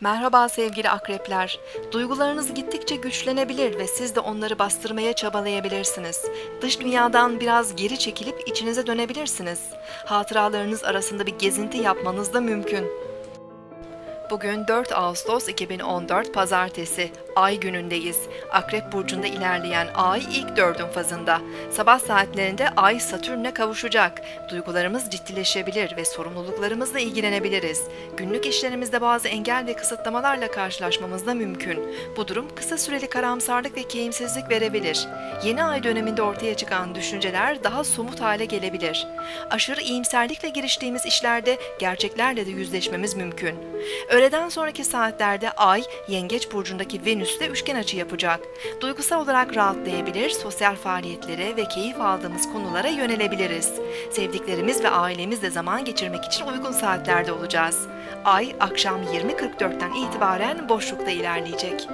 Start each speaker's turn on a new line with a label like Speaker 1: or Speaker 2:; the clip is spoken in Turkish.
Speaker 1: Merhaba sevgili akrepler. Duygularınız gittikçe güçlenebilir ve siz de onları bastırmaya çabalayabilirsiniz. Dış dünyadan biraz geri çekilip içinize dönebilirsiniz. Hatıralarınız arasında bir gezinti yapmanız da mümkün. Bugün 4 Ağustos 2014 Pazartesi. Ay günündeyiz. Akrep burcunda ilerleyen Ay ilk dördün fazında. Sabah saatlerinde Ay Satürn'e kavuşacak. Duygularımız ciddileşebilir ve sorumluluklarımızla ilgilenebiliriz. Günlük işlerimizde bazı engel ve kısıtlamalarla karşılaşmamız da mümkün. Bu durum kısa süreli karamsarlık ve keyimsizlik verebilir. Yeni ay döneminde ortaya çıkan düşünceler daha somut hale gelebilir. Aşırı iyimserlikle giriştiğimiz işlerde gerçeklerle de yüzleşmemiz mümkün. Öğleden sonraki saatlerde Ay, Yengeç burcundaki Venüs'le üçgen açı yapacak. Duygusal olarak rahatlayabilir, sosyal faaliyetlere ve keyif aldığımız konulara yönelebiliriz. Sevdiklerimiz ve ailemizle zaman geçirmek için uygun saatlerde olacağız. Ay, akşam 20.44'ten itibaren boşlukta ilerleyecek.